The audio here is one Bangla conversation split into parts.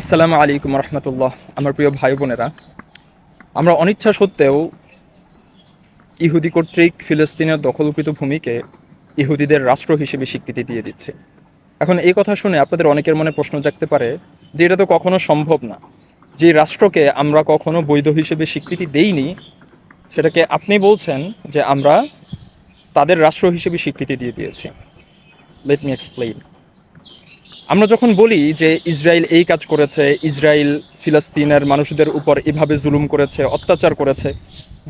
আসসালামু আলাইকুম রহমতুল্লাহ, আমার প্রিয় ভাই বোনেরা। আমরা অনিচ্ছা সত্ত্বেও ইহুদি কর্তৃক ফিলিস্তিনের দখলকৃত ভূমিকে ইহুদিদের রাষ্ট্র হিসেবে স্বীকৃতি দিয়ে দিচ্ছে। এখন এই কথা শুনে আপনাদের অনেকের মনে প্রশ্ন জাগতে পারে যে এটা তো কখনো সম্ভব না। যে রাষ্ট্রকে আমরা কখনো বৈধ হিসেবে স্বীকৃতি দেইনি, সেটাকে আপনি বলছেন যে আমরা তাদের রাষ্ট্র হিসেবে স্বীকৃতি দিয়ে দিয়েছি। লেট মি এক্সপ্লেইন আমরা যখন বলি যে ইসরায়েল এই কাজ করেছে, ইসরায়েল ফিলিস্তিনের মানুষদের উপর এভাবে জুলুম করেছে, অত্যাচার করেছে,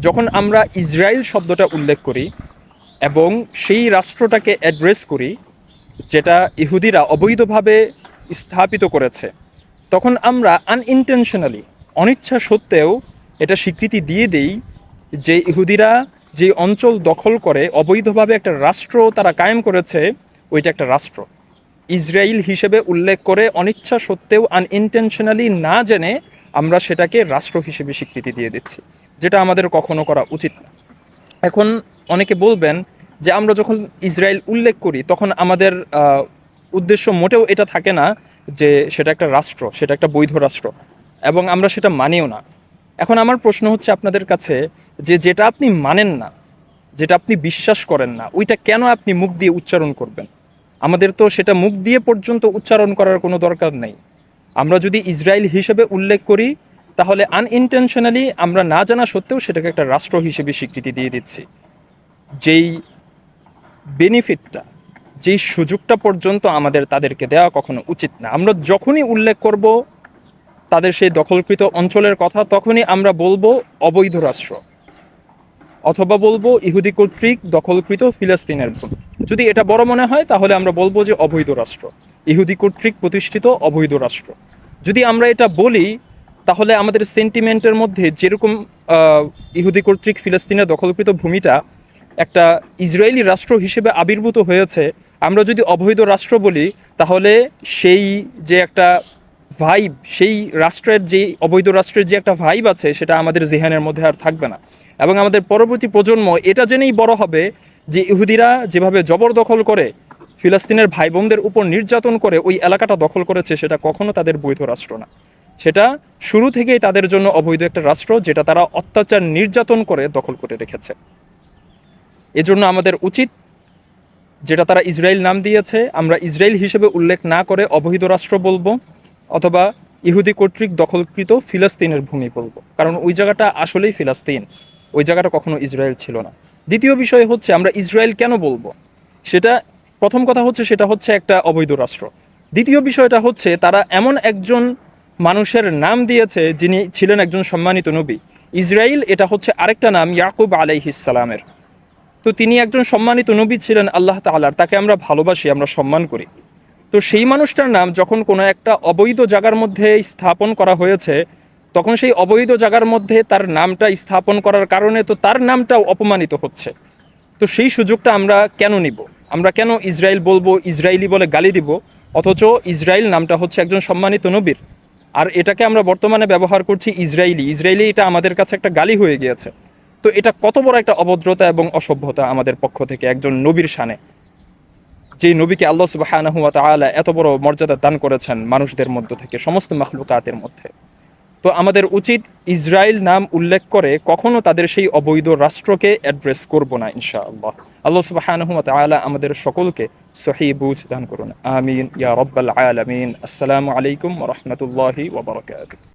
যখন আমরা ইসরায়েল শব্দটা উল্লেখ করি এবং সেই রাষ্ট্রটাকে অ্যাড্রেস করি, যেটা ইহুদিরা অবৈধভাবে স্থাপিত করেছে, তখন আমরা আনইনটেনশনালি অনিচ্ছা সত্ত্বেও এটা স্বীকৃতি দিয়ে দেই যে ইহুদিরা যে অঞ্চল দখল করে, অবৈধভাবে একটা রাষ্ট্র তারা কায়েম করেছে, ওইটা একটা রাষ্ট্র। ইসরায়েল হিসেবে উল্লেখ করে অনিচ্ছা সত্ত্বেও আনইনটেনশনালি না জেনে আমরা সেটাকে রাষ্ট্র হিসেবে স্বীকৃতি দিয়ে দিচ্ছি, যেটা আমাদের কখনো করা উচিত না। এখন অনেকে বলবেন যে আমরা যখন ইসরায়েল উল্লেখ করি, তখন আমাদের উদ্দেশ্য মোটেও এটা থাকে না যে সেটা একটা রাষ্ট্র, সেটা একটা বৈধ রাষ্ট্র, এবং আমরা সেটা মানিও না। এখন আমার প্রশ্ন হচ্ছে আপনাদের কাছে যে যেটা আপনি মানেন না, যেটা আপনি বিশ্বাস করেন না, ওইটা কেন আপনি মুখ দিয়ে উচ্চারণ করবেন? আমাদের তো সেটা মুখ দিয়ে পর্যন্ত উচ্চারণ করার কোনো দরকার নেই। আমরা যদি ইসরায়েল হিসেবে উল্লেখ করি, তাহলে আনইনটেনশনালি আমরা না জানা সত্ত্বেও সেটাকে একটা রাষ্ট্র হিসেবে স্বীকৃতি দিয়ে দিচ্ছি। যেই বেনিফিটটা যেই সুযোগটা পর্যন্ত আমাদের তাদেরকে দেওয়া কখনো উচিত না। আমরা যখনই উল্লেখ করব, তাদের সেই দখলকৃত অঞ্চলের কথা, তখনই আমরা বলব অবৈধ রাষ্ট্র, অথবা বলব ইহুদি কর্তৃক দখলকৃত ফিলিস্তিনের ভূমি। যদি এটা বড় মনে হয়, তাহলে আমরা বলব যে অবৈধ রাষ্ট্র। ইহুদি কর্তৃক প্রতিষ্ঠিত অবৈধ রাষ্ট্র। যদি আমরা এটা বলি, তাহলে আমাদের সেন্টিমেন্টের মধ্যে যেরকম ইহুদি কর্তৃক ফিলিস্তিনের দখলকৃত ভূমিটা একটা ইসরায়েলি রাষ্ট্র হিসেবে আবির্ভূত হয়েছে, আমরা যদি অবৈধ রাষ্ট্র বলি, তাহলে সেই যে একটা ভাইব সেই রাষ্ট্রের যে, অবৈধ রাষ্ট্রের যে একটা ভাইব আছে, সেটা আমাদের জেহানের মধ্যে আর থাকবে না। এবং আমাদের পরবর্তী প্রজন্ম এটা জেনেই বড় হবে যে ইহুদিরা যেভাবে জবরদখল করে ফিলিস্তিনের ভাই বোনদের উপর নির্যাতন করে ওই এলাকাটা দখল করেছে, সেটা কখনো তাদের বৈধ রাষ্ট্র না। সেটা শুরু থেকেই তাদের জন্য অবৈধ একটা রাষ্ট্র, যেটা তারা অত্যাচার, নির্যাতন করে দখল করে রেখেছে। এজন্য আমাদের উচিত যেটা তারা ইসরায়েল নাম দিয়েছে, আমরা ইসরায়েল হিসেবে উল্লেখ না করে অবৈধ রাষ্ট্র বলব, অথবা ইহুদি কর্তৃক দখলকৃত ফিলিস্তিনের ভূমি বলব। কারণ ওই জায়গাটা আসলেই ফিলিস্তিন, ওই জায়গাটা কখনো ইসরায়েল ছিল না। দ্বিতীয় বিষয় হচ্ছে আমরা ইসরায়েল কেন বলব? সেটা প্রথম কথা হচ্ছে সেটা হচ্ছে একটা অবৈধ রাষ্ট্র। দ্বিতীয় বিষয়টা হচ্ছে তারা এমন একজন মানুষের নাম দিয়েছে যিনি ছিলেন একজন সম্মানিত নবী। ইসরায়েল এটা হচ্ছে আরেকটা নাম, ইয়াকুব আলাইহিসালামের তো তিনি একজন সম্মানিত নবী ছিলেন আল্লাহ তাআলার, তাকে আমরা ভালোবাসি, আমরা সম্মান করি। তো সেই মানুষটার নাম যখন কোনো একটা অবৈধ জায়গার মধ্যে স্থাপন করা হয়েছে তখন সেই অবৈধ জায়গার মধ্যে তার নামটা স্থাপন করার কারণে তো তার নামটাও অপমানিত হচ্ছে। তো সেই সুযোগটা আমরা কেন নিব? আমরা কেন ইসরায়েল বলব, ইসরায়েলি বলে গালি দিব? অথচ ইসরায়েল নামটা হচ্ছে একজন সম্মানিত নবীর। আর এটাকে আমরা বর্তমানে ব্যবহার করছি ইসরায়েলি। ইসরায়েলি এটা আমাদের কাছে একটা গালি হয়ে গিয়েছে। তো এটা কত বড় একটা অভদ্রতা এবং অসভ্যতা আমাদের পক্ষ থেকে একজন নবীর শানে। যে নবীকে আল্লাহ তাআলা এত বড় মর্যাদা দান করেছেন মানুষদের মধ্য থেকে, সমস্ত মাখলুকাতের মধ্যে। তো আমাদের উচিত ইসরায়েল নাম উল্লেখ করে কখনো তাদের সেই অবৈধ রাষ্ট্রকে অ্যাড্রেস করব না, ইনশাআল্লাহ। আল্লাহ সুবাহানহমত তাআলা আমাদের সকলকে সহি বুঝ দান করুন। আমিন, ইয়া রব্বাল আলমিন। আসসালামু আলাইকুম রহমতুল্লাহি ওবরাকাত